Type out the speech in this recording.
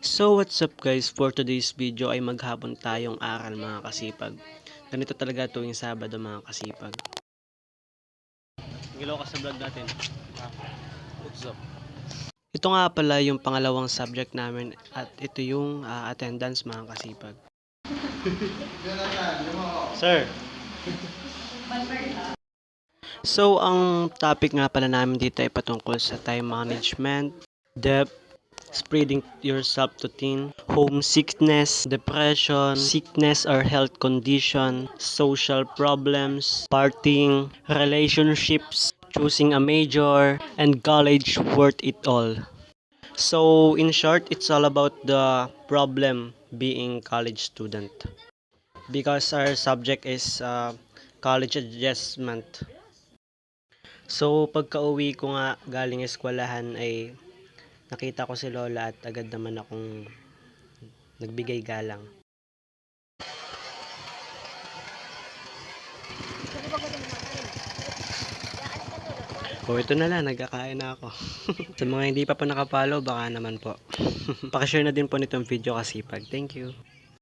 So what's up guys, for today's video ay maghapon tayong aral mga kasipag. Ganito talaga tuwing Sabado mga kasipag. Gilaw ka sa vlog natin. What's up? Ito nga pala yung pangalawang subject namin at ito yung ah, attendance mga kasipag. Sir. So ang topic nga pala namin dito ay patungkol sa time management, debt, spreading yourself to teen, homesickness, depression, sickness or health condition, social problems, partying, relationships, choosing a major, and college worth it all. So, in short, it's all about the problem being college student. Because our subject is uh, college adjustment. So, pagka uwi ko nga galing eskwelahan ay nakita ko si Lola at agad naman akong nagbigay galang. O ito na lang, nagkakain na ako. Sa mga hindi pa po nakapalo, baka naman po. Pakishare na din po nitong video kasipag. Thank you.